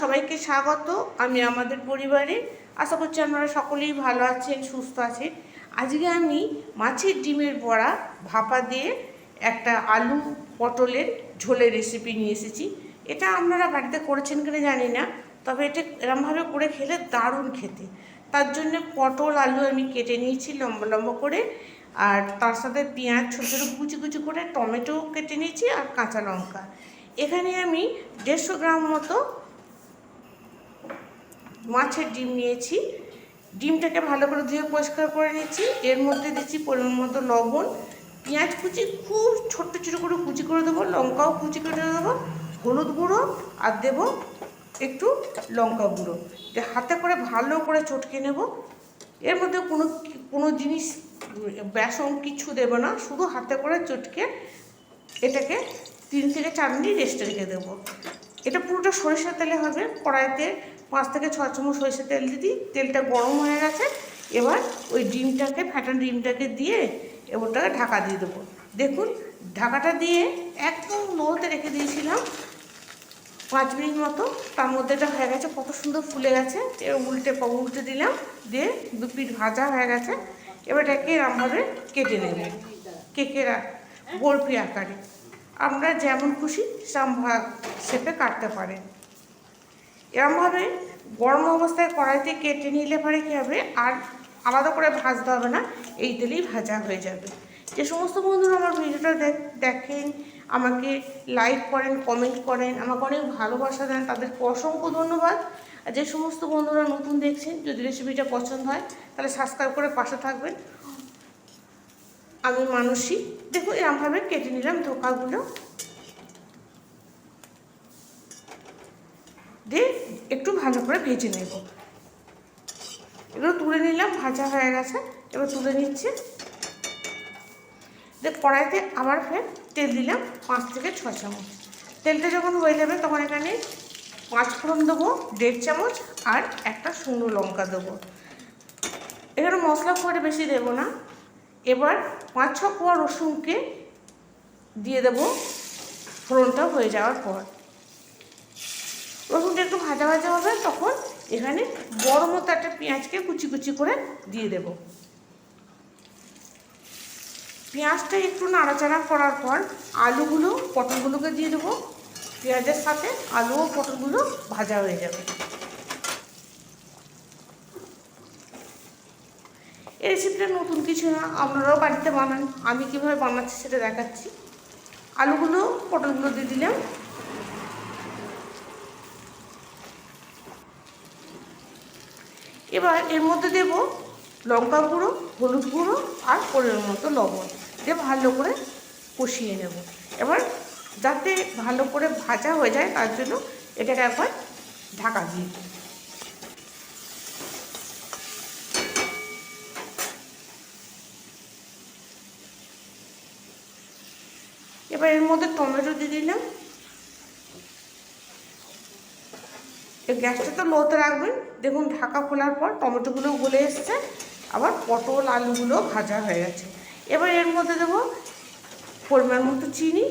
সবাইকে স্বাগত, আমি আমাদের পরিবারে। আশা করছি আপনারা সকলেই ভালো আছেন, সুস্থ আছেন। আজকে আমি মাছের ডিমের বড়া ভাপা দিয়ে একটা আলু পটলের ঝোলের রেসিপি নিয়ে এসেছি। এটা আপনারা বাড়িতে করেছেন কিনা জানি না, তবে এটা এরমভাবে করে খেলে দারুণ খেতে। তার জন্য পটল, আলু আমি কেটে নিয়েছি লম্বা লম্বা করে, আর তার সাথে পেঁয়াজ ছোটো ছোটো কুচি কুচি করে টমেটো কেটে নিয়েছি আর কাঁচা লঙ্কা। এখানে আমি দেড়শো গ্রাম মতো মাছের ডিম নিয়েছি। ডিমটাকে ভালো করে ধুয়ে পরিষ্কার করে নিয়েছি। এর মধ্যে দিচ্ছি পরিমাণ মতো লবণ। পেঁয়াজ কুচি খুব ছোট্ট ছোটো করে কুচি করে দেবো, লঙ্কাও কুচি করে দেবো, হলুদ গুঁড়ো আর দেবো একটু লঙ্কা গুঁড়ো। হাতে করে ভালো করে চটকে নেব। এর মধ্যে কোনো কোনো জিনিস, বেসন কিছু দেবো না, শুধু হাতে করে চটকে এটাকে তিন থেকে চার মিনিট রেস্টে রেখে দেবো। এটা পুরোটা সরিষার তেলে হবে, কড়াইতে পাঁচ থেকে ছ চামচ সরিষার তেল দিই। তেলটা গরম হয়ে গেছে। এবার ওই ডিমটাকে ফ্যাটান ডিমটাকে দিয়ে ওটাকে ঢাকা দিয়ে দেবো। দেখুন, ঢাকাটা দিয়ে একদম লোতে রেখে দিয়েছিলাম পাঁচ মিনিট মতো। তার মধ্যে এটা হয়ে গেছে, কত সুন্দর ফুলে গেছে। এবার উল্টে উল্টে দিলাম, দিয়ে দু পিঠ ভাজা হয়ে গেছে। এবার এটাকে এরমভাবে কেটে নেবে। কেকের বরফি আকারে। আমরা যেমন খুশি সেরকম শেপে কাটতে পারেন। এরমভাবে গরম অবস্থায় কড়াইতে কেটে নিলে পরে কী হবে? আর আলাদা করে ভাজতে হবে না, এই তেলেই ভাজা হয়ে যাবে। যে সমস্ত বন্ধুরা আমার ভিডিওটা দেখেন, আমাকে লাইক করেন কমেন্ট করেন, আমাকে অনেক ভালোবাসা দেন তাদেরকে অসংখ্য ধন্যবাদ। আর যে সমস্ত বন্ধুরা নতুন দেখছেন, যদি রেসিপিটা পছন্দ হয়, তাহলে সাবস্ক্রাইব করে পাশে থাকবেন। আমি মানুষই দেখুন এরমভাবে কেটে নিলাম ধোকাগুলো। দিয়ে একটু ভালো করে ভেজে নেব। এগুলো তুলে নিলাম, ভাজা হয়ে গেছে। এবার তুলে নিচ্ছে। দিয়ে কড়াইতে আবার ফের তেল দিলাম পাঁচ থেকে ছ চামচ। তেলটা যখন হয়ে যাবে তখন এখানে পাঁচ ফোড়ন দেবো, দেড় চামচ আর একটা শুকনো লঙ্কা দেবো। এখানে মশলা করে বেশি দেবো না। এবার পাঁচ ছ কোয়া রসুনকে দিয়ে দেবো ফোড়নটা হয়ে যাওয়ার পর। রসুনটা একটু ভাজা ভাজা হবে, তখন এখানে বড় মতো একটা পেঁয়াজকে কুচি কুচি করে দিয়ে দেব। পেঁয়াজটা একটু নাড়াচাড়া করার পর আলুগুলো, পটলগুলোকে দিয়ে দেবো। পেঁয়াজের সাথে আলু ও পটলগুলো ভাজা হয়ে যাবে। এই রেসিপিটা নতুন কিছু না, আপনারাও বাড়িতে বানান। আমি কীভাবে বানাচ্ছি সেটা দেখাচ্ছি। আলুগুলো, পটলগুলো দিয়ে দিলাম। এবার এর মধ্যে দেব লঙ্কা গুঁড়ো, হলুদ গুঁড়ো আর পরিমাণ মতো লবণ দিয়ে ভালো করে কষিয়ে নেব। এবার যাতে ভালো করে ভাজা হয়ে যায় তার জন্য এটাকে একবার ঢাকা দিয়ে দিই এবার এর মধ্যে টমেটো দিয়ে দিলাম। এই গ্যাসটা তো লোতে রাখবেন। দেখুন, ঢাকা খোলার পর টমেটোগুলো গলে এসছে। আবার পটল, আলুগুলো ভাজা হয়ে গেছে। এবার এর মধ্যে দেবো পরিমাণ মতো চিনি,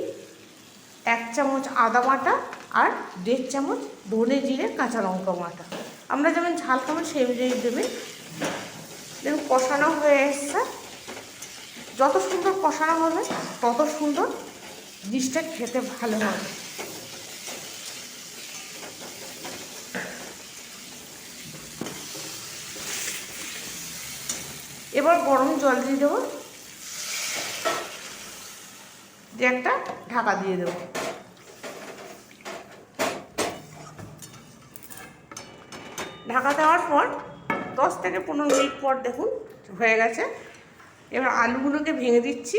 এক চামচ আদা বাটা আর দেড় চামচ ধনে জিরে, কাঁচা লঙ্কা বাটা। আমরা যেমন ঝাল খাব, সেই অনুযায়ী দেবেন। দেখুন, কষানো হয়ে এসছে। যত সুন্দর কষানো হবে, তত সুন্দর ডিশটা খেতে ভালো হবে। এবার গরম জল দিয়ে দেবো। দিয়ে একটা ঢাকা দিয়ে দেবো। ঢাকা দেওয়ার পর দশ থেকে পনেরো মিনিট পর দেখুন হয়ে গেছে। এবার আলুগুলোকে ভেঙে দিচ্ছি।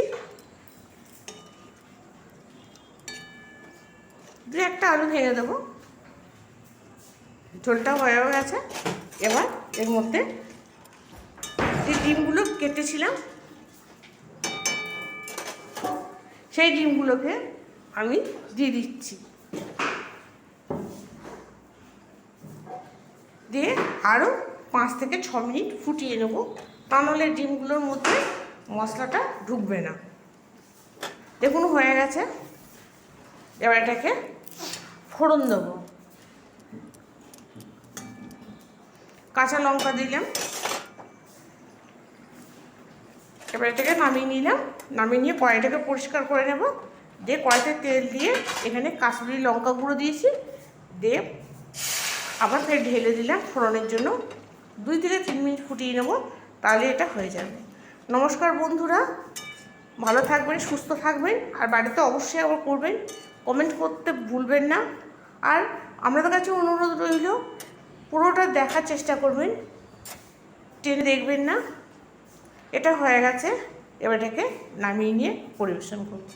দু একটা আলু ভেঙে দেবো। ঝোলটা হয়েও গেছে। এবার এর মধ্যে যে ডিমগুলো কেটেছিলাম। সেই ডিমগুলোকে আমি দিয়ে দিচ্ছি। দিয়ে আরও পাঁচ থেকে ছ মিনিট ফুটিয়ে নেব। তা নাহলে ডিমগুলোর মধ্যে মশলাটা ঢুকবে না। দেখুন, হয়ে গেছে। এবার এটাকে ফোড়ন দেবো। কাঁচা লঙ্কা দিলাম। এবার নামিয়ে নিলাম। নামিয়ে নিয়ে কড়াইটাকে পরিষ্কার করে নেব। দিয়ে কড়াইতে তেল দিয়ে এখানে কাশ্মীরি লঙ্কা গুঁড়ো দিয়েছি। দিয়ে আবার ফের ঢেলে দিলাম ফোড়নের জন্য। দুই থেকে তিন মিনিট ফুটিয়ে নেব, তাহলে এটা হয়ে যাবে। নমস্কার বন্ধুরা, ভালো থাকবেন, সুস্থ থাকবেন, আর বাড়িতে অবশ্যই আবার করবেন। কমেন্ট করতে ভুলবেন না। আর আপনাদের কাছে অনুরোধ রইল, পুরোটা দেখার চেষ্টা করবেন। টেনে দেখবেন না। এটা হয়ে গেছে। এবার এটাকে নামিয়ে নিয়ে পরিবেশন করুন